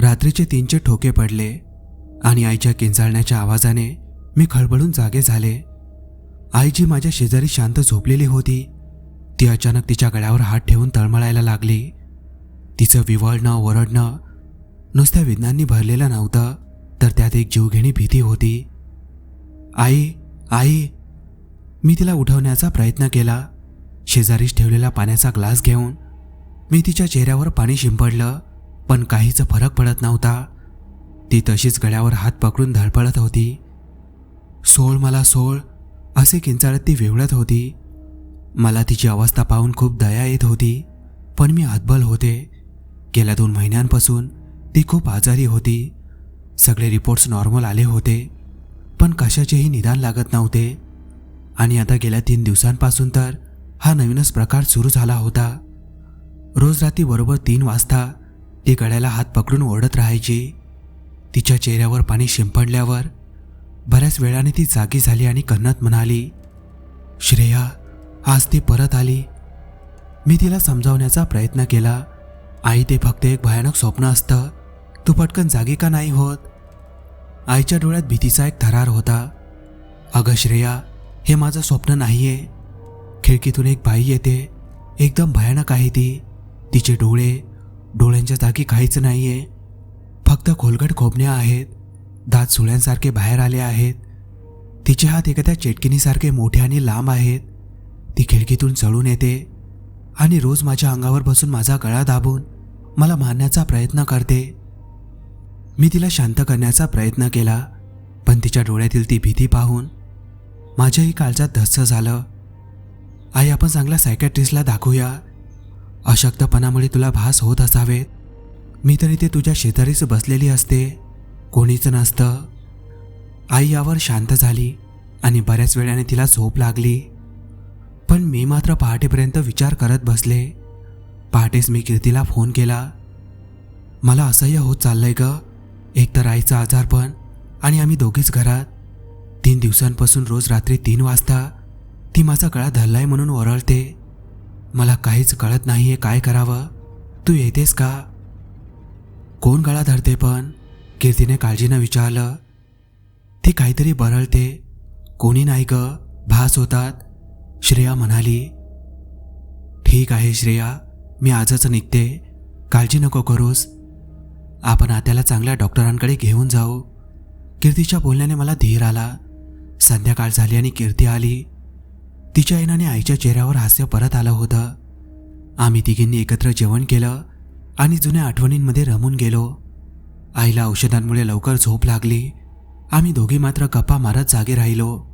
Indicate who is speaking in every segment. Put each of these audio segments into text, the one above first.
Speaker 1: रात्रीचे तीनचे ठोके पडले आणि आईच्या किंचाळण्याच्या आवाजाने मी खळबळून जागे झाले. आई जी माझ्या शेजारी शांत झोपलेली होती ती अचानक तिच्या गळ्यावर हात ठेवून तळमळायला लागली. तिचं विवळणं ओरडणं नुसत्या विज्ञाननी भरलेलं नव्हतं तर त्यात एक जीवघेणी भीती होती. आई आई मी तिला उठवण्याचा प्रयत्न केला. शेजारीच ठेवलेला पाण्याचा ग्लास घेऊन मी तिच्या चेहऱ्यावर पाणी शिंपडलं पण काहीच फरक पडत नव्हता. ती तशीच गळ्यावर हात पकडून धडपडत होती. सोळ मला सोळ असे किंचाळत ती वेवळत होती. मला तिची अवस्था पाहून खूप दया येत होती पण मी हतबल होते. गेल्या दोन महिन्यांपासून ती खूप आजारी होती. सगळे रिपोर्ट्स नॉर्मल आले होते. पण कशाचेही निदान लागत नव्हते. आणि आता गेल्या तीन दिवसांपासून तर हा नवीनच प्रकार सुरू झाला होता. रोज रात्री बरोबर तीन वाजता ती गळ्याला हात पकडून ओरडत राहायची. तिच्या चेहऱ्यावर पाणी शिंपडल्यावर बऱ्याच वेळाने ती जागी झाली आणि कन्नत म्हणाली श्रेया आज ती परत आली. मी तिला समजावण्याचा प्रयत्न केला. आई ते फक्त एक भयानक स्वप्न असतं. तू पटकन जागी का नाही होत? आईच्या डोळ्यात भीतीचा एक थरार होता. अगं श्रेया हे माझं स्वप्न नाहीये. खिडकीतून एक बाई येते. एकदम भयानक आहे ती. तिचे डोळे डोळ्यांच्या जागी काहीच नाहीये. फक्त खोलगट खोबण्या आहेत. दात सुळ्यांसारखे बाहेर आले आहेत. तिचे हात एखाद्या चेटकिनीसारखे मोठे आणि लांब आहेत. ती खिडकीतून चढून येते. आणि रोज माझ्या अंगावर बसून माझा गळा दाबून मला मारण्याचा प्रयत्न करते. मी तिला शांत करण्याचा प्रयत्न केला पण तिच्या डोळ्यातील ती भीती पाहून माझ्याही काळजात धस्स झालं. आई आपण चांगल्या सायकॅट्रिस्टला दाखवूया. अशक्तपणामुळे तुला भास होत असावेत. मी तरी ते तुझ्या शेजारीच बसलेली असते. कोणीच नसतं. आई यावर शांत झाली आणि बऱ्याच वेळाने तिला झोप लागली. पण मी मात्र पहाटेपर्यंत विचार करत बसले. पहाटेच मी कीर्तीला फोन केला. मला असह्य होत चाललंय ग. एकतर आईचा आजारपण आणि आम्ही दोघीच घरात. तीन दिवसांपासून रोज रात्री तीन वाजता ती माझा गळा धरलाय म्हणून ओरळते मला काहीच कळत नाहीये काय करावं. तू येतेस का? कोण गळा धरते पण? कीर्तीने काळजीनं विचारलं. ती काहीतरी बरळते. कोणी नाही ग भास होतात. श्रेया म्हणाली. ठीक आहे श्रेया मी आजच निघते. काळजी नको करूस. आपण आत्याला चांगल्या डॉक्टरांकडे घेऊन जाऊ. कीर्तीच्या बोलण्याने मला धीर आला. संध्याकाळ झाली आणि कीर्ती आली. तिच्या येण्याने आईच्या चेहऱ्यावर हास्य परत आलं होतं. आम्ही तिघींनी एकत्र जेवण केलं आणि जुन्या आठवणींमध्ये रमून गेलो. आईला औषधांमुळे लवकर झोप लागली. आम्ही दोघी मात्र गप्पा मारत जागे राहिलो.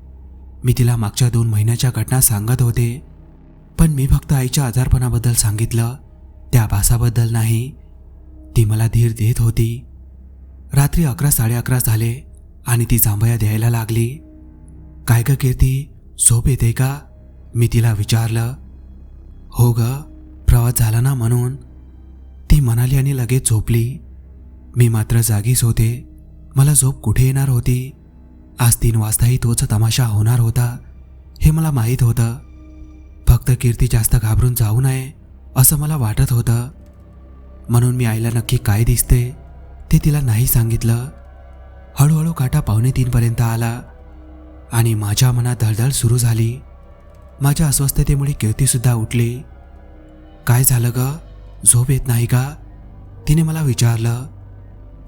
Speaker 1: मी तिला मागच्या दोन महिन्याच्या घटना सांगत होते. पण मी फक्त आईच्या आजारपणाबद्दल सांगितलं. त्या भासाबद्दल नाही. ती मला धीर देत होती. रात्री अकरा साडे अकरा झाले आणि ती जांभया द्यायला लागली. काय ग कीर्ती झोप येते का? मी तिला विचारलं. हो ग प्रवास झाला ना म्हणून. ती म्हणाली आणि लगेच झोपली. मी मात्र जागीच होते. मला झोप कुठे येणार होती? आज तीन वाजताही तोच तमाशा होणार होता हे मला माहीत होतं. फक्त कीर्ती जास्त घाबरून जाऊ नये असं मला वाटत होतं. म्हणून मी आईला नक्की काय दिसते ते तिला नाही सांगितलं. हळूहळू काटा पावणे तीनपर्यंत आला आणि माझ्या मनात धडधड सुरू झाली. माझ्या अस्वस्थतेमुळे कीर्तीसुद्धा उठली. काय झालं ग? झोप येत नाही का? तिने मला विचारलं.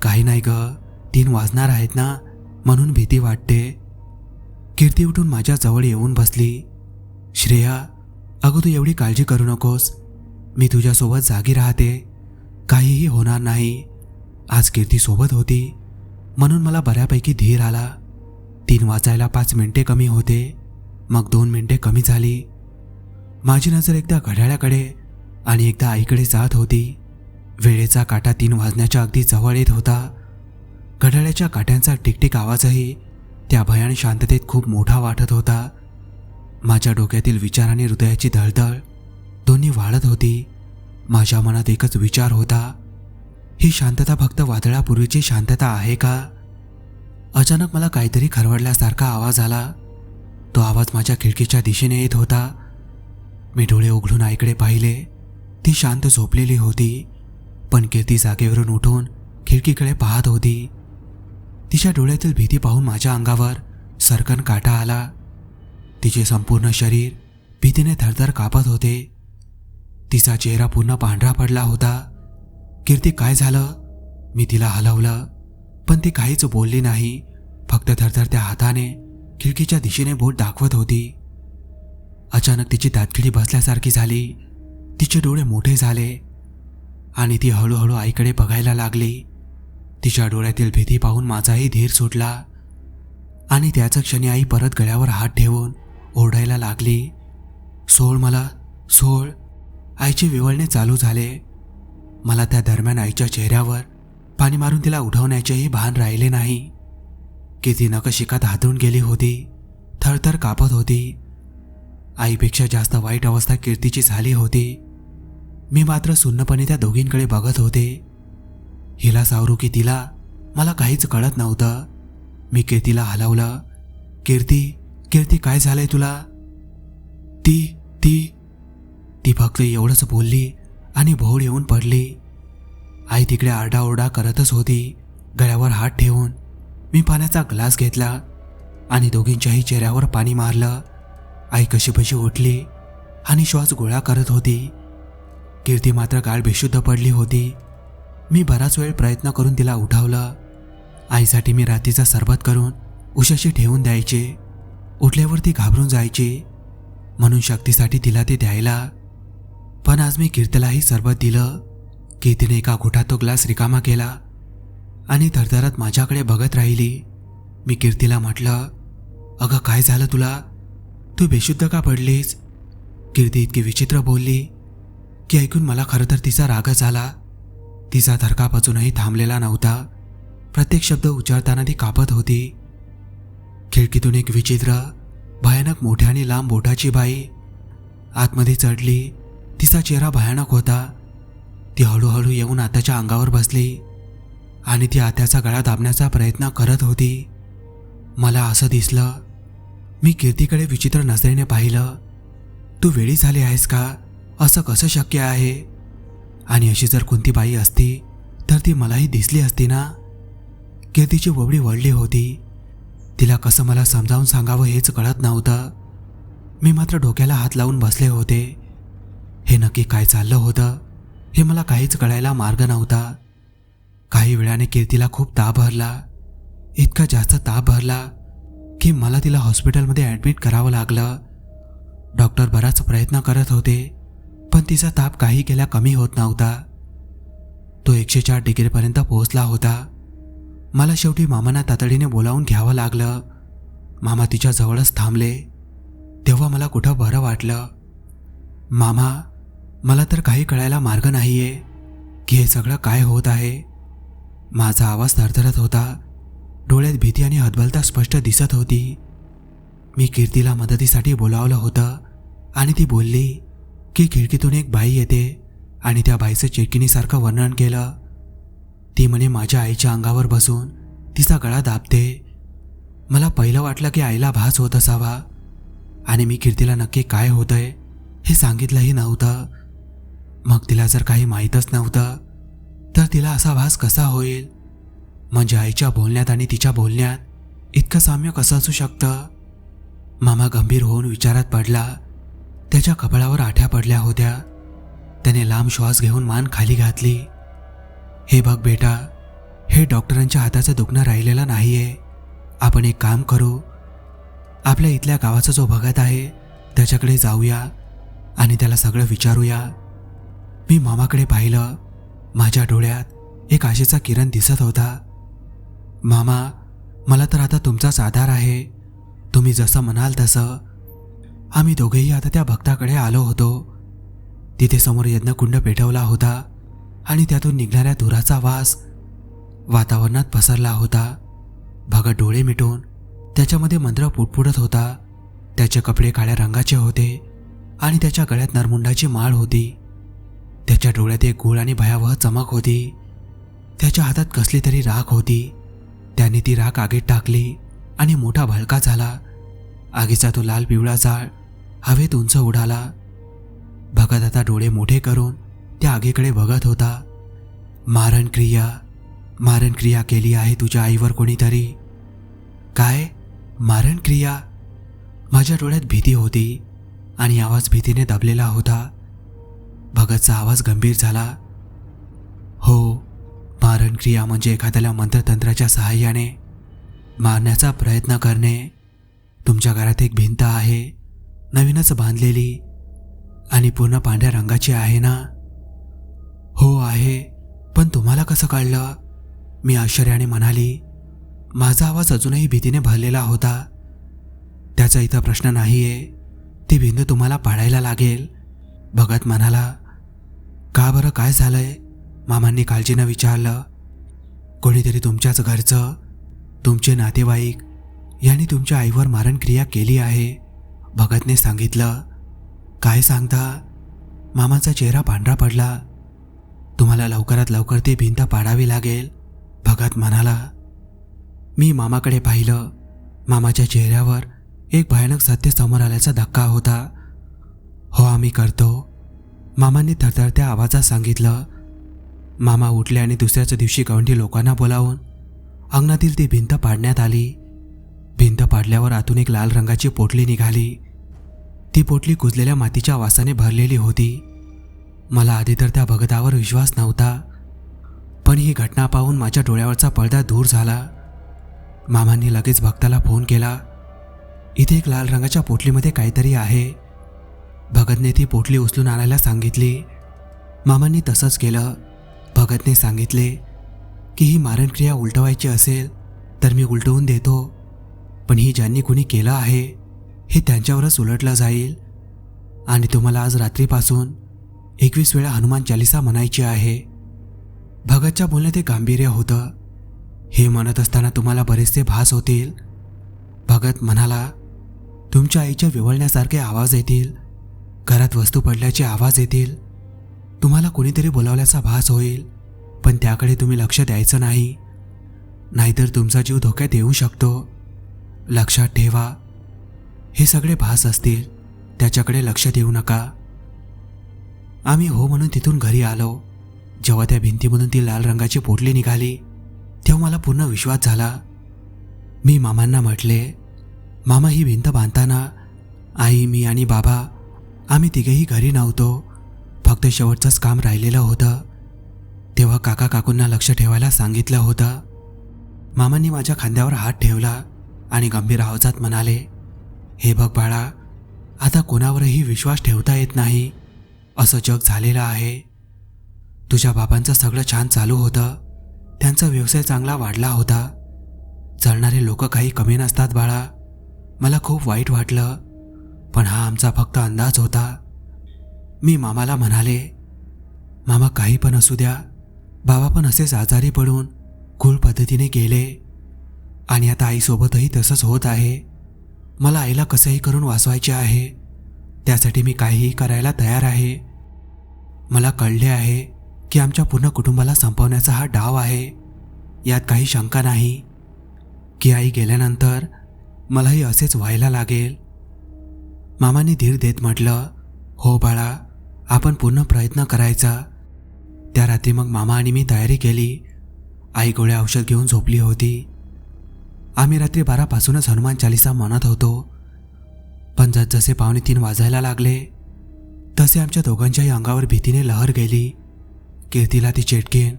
Speaker 1: काही नाही ग. तीन वाजणार आहेत ना म्हणून भीती वाटते. कीर्ती उठून माझ्या जवळ येऊन बसली. श्रेया अगं तू एवढी काळजी करू नकोस. मी तुझ्यासोबत जागी राहते. काहीही होणार नाही. आज कीर्ती सोबत होती. म्हणून मला बऱ्यापैकी धीर आला. तीन वाचायला पाच मिनिटे कमी होते. मग दोन मिनिटे कमी झाली. माझी नजर एकदा घड्याळाकडे आणि एकदा आईकडे जात होती. वेळेचा काटा तीन वाजण्याच्या अगदी जवळ येत होता. घड्याळ्याच्या काट्यांचा टिकटिक आवाजही त्या भयान शांततेत खूप मोठा वाटत होता. माझ्या डोक्यातील विचार आणि हृदयाची धळधळ दोन्ही वाढत होती. माझ्या मनात एकच विचार होता ही शांतता फक्त वादळापूर्वीची शांतता आहे का? अचानक मला काहीतरी खरवडल्यासारखा आवाज आला. तो आवाज माझ्या खिडकीच्या दिशेने येत होता. मी डोळे उघडून आईकडे पाहिले. ती शांत झोपलेली होती पण कीर्ती जागेवरून उठून खिडकीकडे पाहत होती. तिच्या डोळ्यातील भीती पाहून माझ्या अंगावर सरकन काटा आला. तिचे संपूर्ण शरीर भीतीने थरथर कापत होते. तिचा चेहरा पूर्ण पांढरा पडला होता. कीर्ती काय झालं? मी तिला हलवलं पण ती काहीच बोलली नाही. फक्त थरथरत्या हाताने खिडकीच्या दिशेने बोट दाखवत होती. अचानक तिची दातखिडी बसल्यासारखी झाली. तिचे डोळे मोठे झाले आणि ती हळूहळू आईकडे बघायला लागली. तिच्या डोळ्यातील भीती पाहून माझाही धीर सुटला आणि त्याच क्षणी आई परत गळ्यावर हात ठेवून ओरडायला लागली. सोळ मला सोड. आईचे विवळणे चालू झाले. मला त्या दरम्यान आईच्या चेहऱ्यावर पाणी मारून तिला उठवण्याचेही भान राहिले नाही. किती नकशिकात हातून गेली होती थरथर कापत होती. आईपेक्षा जास्त वाईट अवस्था कीर्तीची झाली होती. मी मात्र सुन्नपणे त्या दोघींकडे बघत होते. हिला सावरू की तिला मला काहीच कळत नव्हतं. मी कीर्तीला हलवलं कीर्ती कीर्ती काय झालंय तुला? ती ती ती फक्त एवढंच बोलली आणि भोळ येऊन पडली. आई तिकडे आरडाओरडा करतच होती गळ्यावर हात ठेवून. मी पाण्याचा ग्लास घेतला आणि दोघींच्याही चेहऱ्यावर पाणी मारलं. आई कशीबशी उठली आणि श्वास गोळा करत होती. कीर्ती मात्र गाळ बेशुद्ध पडली होती. मी बराच वेळ प्रयत्न करून तिला उठवलं. आईसाठी मी रात्रीचा सरबत करून उशाशी ठेवून द्यायचे. उठल्यावर ती घाबरून जायची. म्हणून शक्तीसाठी तिला ते द्यायला पण आज मी कीर्तीलाही सरबत दिलं कीर्तीने एका घोटात तो ग्लास रिकामा केला आणि थरथरत माझ्याकडे बघत राहिली. मी कीर्तीला म्हटलं अगं काय झालं तुला? तू बेशुद्ध का पडलीस? कीर्ती इतकी विचित्र बोलली की ऐकून मला खरं तर तिचा रागच आला तिचा धरकापासूनही अजूनही थांबलेला नव्हता. प्रत्येक शब्द उच्चारताना ती कापत होती. खिडकीतून एक विचित्र भयानक मोठ्या आणि लांब बोटाची बाई आतमध्ये चढली. तिचा चेहरा भयानक होता. ती हळूहळू येऊन आताच्या अंगावर बसली आणि ती आत्याचा गळा दाबण्याचा प्रयत्न करत होती. मला असं दिसलं मी कीर्तीकडे विचित्र नजरेने पाहिलं. तू वेळी झाली आहेस का? असं कसं शक्य आहे? आणि अशी जर कोणती बाई असती तर ती मलाही दिसली असती ना? कीर्तीची वबडी वळली होती. तिला कसं मला समजावून सांगावं हेच कळत नव्हतं. मी मात्र डोक्याला हात लावून बसले होते. हे नक्की काय चाललं होतं? हे मला काहीच कळायला मार्ग नव्हता. काही वेळाने कीर्तीला खूप ताप भरला. इतका जास्त ताप भरला की मला तिला हॉस्पिटलमध्ये ॲडमिट करावं लागलं. डॉक्टर बराच प्रयत्न करत होते पण तिचा ताप काही केल्या कमी होत नव्हता. तो एकशे चार डिग्रीपर्यंत पोहोचला होता. मला शेवटी मामांना तातडीने बोलावून घ्यावं लागलं. मामा तिच्याजवळच थांबले. तेव्हा मला कुठं बरं वाटलं? मामा मला तर काही कळायला मार्ग नाहीये की हे सगळं काय होत आहे. माझा आवाज थरथरत होता. डोळ्यात भीती आणि हतबलता स्पष्ट दिसत होती. मी कीर्तीला मदतीसाठी बोलावलं होतं आणि ती बोलली की खिडकीतून एक बाई येते आणि त्या बाईचं चेकिनीसारखं वर्णन केलं. ती म्हणे माझ्या आईच्या अंगावर बसून तिचा गळा दाबते. मला पहिलं वाटलं की आईला भास होत असावा आणि मी कीर्तीला नक्की काय होतंय हे सांगितलंही नव्हतं. मग तिला जर काही माहीतच नव्हतं तर तिला असा भास कसा होईल? म्हणजे आईच्या बोलण्यात आणि तिच्या बोलण्यात इतकं साम्य कसं असू शकतं? मामा गंभीर होऊन विचारात पडला. त्याच्या कपाळावर आठ्या पडल्या होत्या. त्याने लांब श्वास घेऊन मान खाली घातली. हे बघ बेटा हे डॉक्टरांच्या हाताचं दुखणं राहिलेलं नाहीये. आपण एक काम करू. आपल्या इथल्या गावाचा जो भगत आहे त्याच्याकडे जाऊया आणि त्याला सगळं विचारूया. मी मामाकडे पाहिलं. माझ्या डोळ्यात एक आशेचा किरण दिसत होता. मामा मला तर आता तुमचाच आधार आहे. तुम्ही जसं म्हणाल तसं. आम्ही दोघेही आता त्या भक्ताकडे आलो होतो. तिथे समोर यज्ञकुंड पेटवला होता आणि त्यातून निघणाऱ्या धुराचा वास वातावरणात पसरला होता. भगत डोळे मिटून त्याच्यामध्ये मंत्र पुटपुटत होता. त्याचे कपडे काळ्या रंगाचे होते आणि त्याच्या गळ्यात नरमुंडाची माळ होती. त्याच्या डोळ्यात एक गोळ आणि भयावह चमक होती. त्याच्या हातात कसली तरी राख होती. त्याने ती राख आगीत टाकली आणि मोठा भलका झाला. आगीचा तो लाल पिवळा जाळ हवेत उंच उडाला. भगत आता डोळे मोठे करून त्या आगीकडे बघत होता. मारण क्रिया मारण क्रिया केली आहे तुझ्या आईवर कोणीतरी. काय? मारण क्रिया? माझ्या डोळ्यात भीती होती आणि आवाज भीतीने दबलेला होता. भगतचा आवाज गंभीर झाला. हो मारण क्रिया म्हणजे एखाद्याला मंत्रतंत्राच्या सहाय्याने मारण्याचा प्रयत्न करणे. तुमच्या घरात एक भिंत आहे नवीनच बांधलेली आणि पूर्ण पांढऱ्या रंगाची आहे ना? हो आहे पण तुम्हाला कसं कळलं? मी आश्चर्याने म्हणाली माझा आवाज अजूनही भीतीने भरलेला होता. त्याचा इथं प्रश्न नाहीये. ती भिंत तुम्हाला पाडायला लागेल. भगत म्हणाला का बरं? काय झालंय? मामांनी काळजीनं विचारलं. कोणीतरी तुमच्याच घरचं तुमचे नातेवाईक यांनी तुमच्या आईवर मारणक्रिया केली आहे भगतने सांगितलं. काय सांगता? मामाचा चेहरा पांढरा पडला. तुम्हाला लवकरात लवकर ती भिंत पाडावी लागेल भगत म्हणाला. मी मामाकडे पाहिलं. मामाच्या चेहऱ्यावर एक भयानक सत्य समोर आल्याचा धक्का होता. हो आम्ही करतो. मामांनी थरथरत्या आवाजात सांगितलं मामा उठले आणि दुसऱ्याच दिवशी गवंडी लोकांना बोलावून अंगणातील ती भिंत पाडण्यात आली. भिंत पाडल्यावर आतून एक लाल रंगाची पोटली निघाली. ती पोटली कुजलेल्या मातीच्या वासाने भरलेली होती. मला आधी तर त्या भगतावर विश्वास नव्हता पण ही घटना पाहून माझ्या डोळ्यावरचा पडदा दूर झाला. मामांनी लगेच भक्ताला फोन केला इथे एक लाल रंगाच्या पोटलीमध्ये काहीतरी आहे. भगतने ती पोटली उचलून आणायला सांगितली. मामांनी तसंच केलं. भगतने सांगितले की ही मारणक्रिया उलटवायची असेल तर मी उलटवून देतो. पण ही ज्यांनी कुणी केलं आहे हे त्यांच्यावरच उलटलं जाईल. आणि तुम्हाला आज रात्रीपासून एकवीस वेळा हनुमान चालिसा म्हणायची आहे. भगतच्या बोलण्यात एक गांभीर्य होतं. हे म्हणत असताना तुम्हाला बरेचसे भास होतील. भगत म्हणाला तुमच्या आईच्या विवळण्यासारखे आवाज येतील. घरात वस्तू पडल्याचे आवाज येतील. तुम्हाला कोणीतरी बोलावल्याचा भास होईल पण त्याकडे तुम्ही लक्ष द्यायचं नाही. नाहीतर तुमचा जीव धोक्यात येऊ शकतो. लक्षात ठेवा. हे सगळे भास असतील त्याच्याकडे लक्ष देऊ नका. आम्ही हो म्हणून तिथून घरी आलो. जेव्हा त्या भिंतीमधून ती लाल रंगाची पोटली निघाली तेव्हा मला पूर्ण विश्वास झाला. मी मामांना म्हटले मामा ही भिंत बांधताना आई मी आणि बाबा आम्ही तिघेही घरी नव्हतो. फक्त शेवटचंच काम राहिलेलं होतं. तेव्हा काका काकूंना लक्ष ठेवायला सांगितलं होतं. मामांनी माझ्या खांद्यावर हात ठेवला आणि गंभीर आवाजात म्हणाले हे बघ बाळा आता कोणावरही विश्वास ठेवता येत नाही. असं जग झालेलं आहे. तुझ्या बाबांचं सगळं छान चालू होतं. त्यांचा व्यवसाय चांगला वाढला होता. चालणारे लोक काही कमी नसतात बाळा. मला खूप वाईट वाटलं. पण हा आमचा फक्त अंदाज होता. मी मामाला म्हणाले मामा काही पण असू द्या. बाबा पण असेच आजारी पडून खूळ पद्धतीने गेले. आणि आता आईसोबतही तसंच होत आहे. मला आईला कसंही करून वाचवायचे आहे. त्यासाठी मी काहीही करायला तयार आहे. मला कळले आहे की आमच्या पूर्ण कुटुंबाला संपवण्याचा हा डाव आहे. यात काही शंका नाही. की आई गेल्यानंतर मलाही असेच व्हायला लागेल. मामाने धीर देत म्हटलं हो बाळा आपण पूर्ण प्रयत्न करायचा. त्या रात्री मग मामा आणि मी तयारी केली. आई गोळ्या औषध घेऊन झोपली होती. आम्ही रात्री बारापासूनच हनुमान चालिसा म्हणत होतो. पण जसजसे पावणे तीन वाजायला लागले तसे आमच्या दोघांच्याही अंगावर भीतीने लहर गेली. कीर्तीला ती चेटकेन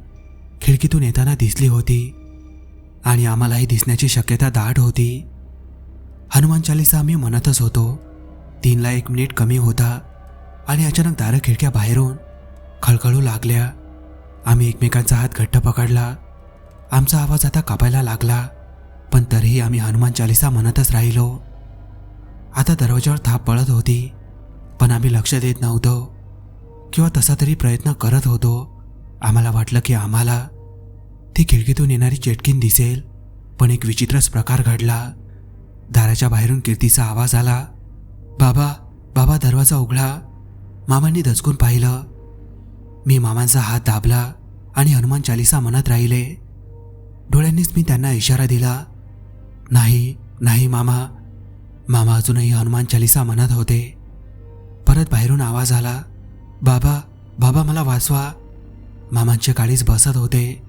Speaker 1: खिडकीतून येताना दिसली होती आणि आम्हालाही दिसण्याची शक्यता दाट होती. हनुमान चालिसा आम्ही म्हणतच होतो तीनला एक मिनिट कमी होता आणि अचानक दारं खिडक्या बाहेरून खळखळू लागल्या. आम्ही एकमेकांचा हात घट्ट पकडला. आमचा आवाज आता कापायला लागला पण तरीही आम्ही हनुमान चालिसा म्हणतच राहिलो. आता दरवाजावर थाप पडत होती पण आम्ही लक्ष देत नव्हतो. किंवा तसा तरी प्रयत्न करत होतो. आम्हाला वाटलं की आम्हाला ती खिडकीतून येणारी चेटकीन दिसेल पण एक विचित्रच प्रकार घडला. दाराच्या बाहेरून कीर्तीचा आवाज आला. बाबा बाबा दरवाजा उघडा. मामांनी दचकून पाहिलं. मी मामांचा हात दाबला आणि हनुमान चालिसा म्हणत राहिले. डोळ्यांनीच मी त्यांना इशारा दिला. नाही नाही मामा. मामा अजूनही हनुमान चालिसा म्हणत होते. परत बाहेरून आवाज आला. बाबा बाबा मला वाचवा. मामांचे काळीच बसत होते.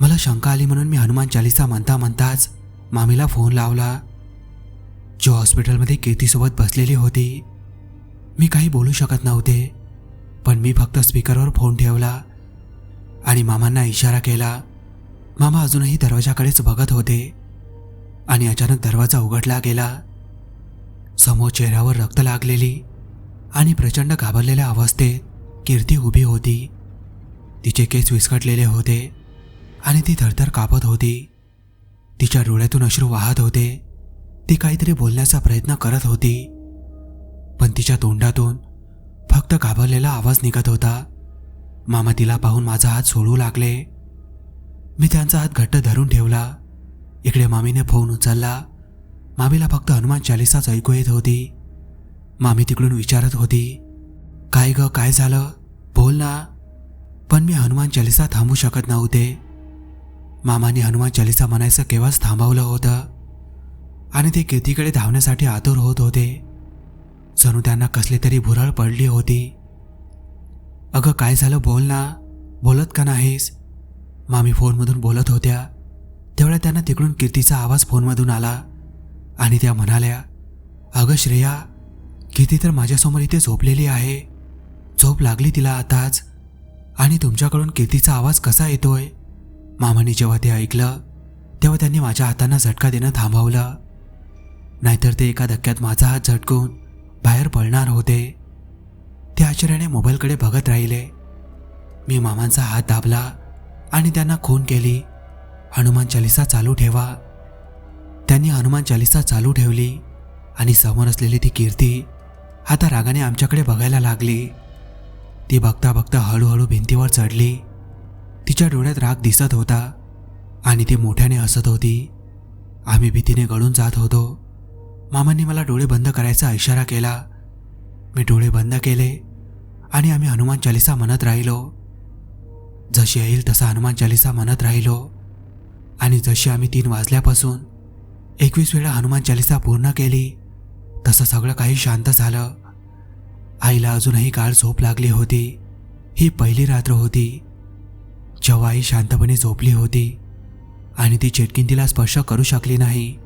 Speaker 1: मला शंका आली म्हणून मी हनुमान चालिसा म्हणता म्हणताच मामीला फोन लावला. जे हॉस्पिटलमध्ये कीर्तीसोबत बसलेली होती. मी काही बोलू शकत नव्हते पण मी फक्त स्पीकरवर फोन ठेवला आणि मामांना इशारा केला. मामा अजूनही दरवाजाकडेच बघत होते आणि अचानक दरवाजा उघडला गेला. समोर चेहऱ्यावर रक्त लागलेली आणि प्रचंड घाबरलेल्या अवस्थेत कीर्ती उभी होती. तिचे केस विस्कटलेले होते आणि ती थरथर कापत होती. तिच्या डोळ्यातून अश्रू वाहत होते. ती काहीतरी बोलण्याचा प्रयत्न करत होती. पण तिच्या तोंडातून फक्त घाबरलेला आवाज निघत होता. मामा तिला पाहून माझा हात सोडू लागले. मी त्यांचा हात घट्ट धरून ठेवला. इकडे मामीने फोन उचलला. मामीला फक्त हनुमान चालिसाच ऐकू येत होती. मामी तिकडून विचारत होती काय ग काय झालं? बोल ना. पण मी हनुमान चालिसा थांबू शकत नव्हते. मामाने हनुमान चालिसा म्हणायचं केव्हाच थांबवलं होतं. आणि ते कीर्तीकडे धावण्यासाठी आतुर होत होते. जणू त्यांना कसली तरी भुरळ पडली होती. अगं काय झालं बोल ना. बोलत का नाहीस? मामी फोनमधून बोलत होत्या. तेवढ्या त्यांना तिकडून कीर्तीचा आवाज फोनमधून आला. आणि त्या म्हणाल्या अगं श्रेया कीर्ती तर माझ्यासमोर इथे झोपलेली आहे. झोप लागली तिला आताच. आणि तुमच्याकडून कीर्तीचा आवाज कसा येतोय? मामाने जेव्हा ते ऐकलं तेव्हा त्यांनी माझ्या हातांना झटका देणं थांबवलं. नाहीतर ते एका धक्क्यात माझा हात झटकून बाहेर पडणार होते. ते आश्चर्याने मोबाईलकडे बघत राहिले. मी मामांचा हात दाबला आणि त्यांना खून केली. हनुमान चालिसा चालू ठेवा. त्यांनी हनुमान चालिसा चालू ठेवली आणि समोर असलेली ती कीर्ती आता रागाने आमच्याकडे बघायला लागली. ती बघता बघता हळूहळू भिंतीवर चढली. तिच्या डोळ्यात राग दिसत होता आणि ती मोठ्याने हसत होती. आम्ही भीतीने गळून जात होतो. मामांनी मला डोळे बंद करायचा इशारा केला. मी डोळे बंद केले आणि आम्ही हनुमान चालिसा म्हणत राहिलो. जशी येईल तसा हनुमान चालिसा म्हणत राहिलो. आणि जशी आम्ही तीन वाजल्यापासून एकवीस वेळा हनुमान चालिसा पूर्ण केली तसं सगळं काही शांत झालं. आईला अजूनही काळ झोप लागली होती. ही पहिली रात्र होती. जेव्हा आई शांतपणे झोपली होती आणि ती चेटकिंतीला तिला स्पर्श करू शकली नाही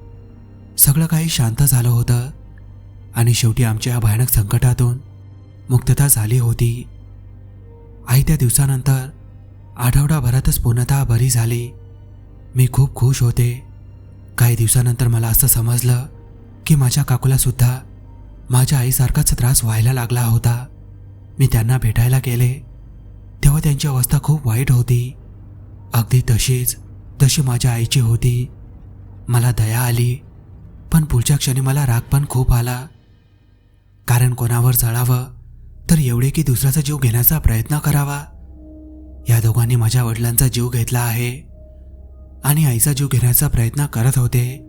Speaker 1: सगळं काही शांत झालं होतं. आणि शेवटी आमच्या या भयानक संकटातून मुक्तता झाली होती. आई त्या दिवसानंतर आठवडाभरातच पूर्णतः बरी झाली. मी खूप खुश होते. काही दिवसानंतर मला असं समजलं की माझ्या काकूलासुद्धा माझ्या आईसारखाच त्रास व्हायला लागला होता. मी त्यांना भेटायला गेले. तेव्हा त्यांची अवस्था खूप वाईट होती. अगदी तशीच तशी माझ्या आईची होती. मला दया आली. पण पुढच्या क्षणी मला राग पण खूप आला. कारण कोणावर चढावं तर एवढे की दुसऱ्याचा जीव घेण्याचा प्रयत्न करावा. या दोघांनी माझ्या वडिलांचा जीव घेतला आहे आणि आईचा जीव घेण्याचा प्रयत्न करत होते.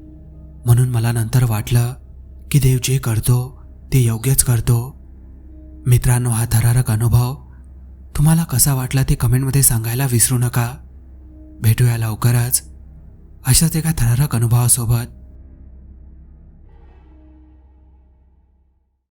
Speaker 1: म्हणून मला नंतर वाटलं की देव जे करतो ते योग्यच करतो. मित्रांनो हा थरारक अनुभव तुम्हाला कसा वाटला ते कमेंटमध्ये सांगायला विसरू नका. भेटूया लवकरच. अशाच एका थरारक अनुभवासोबत.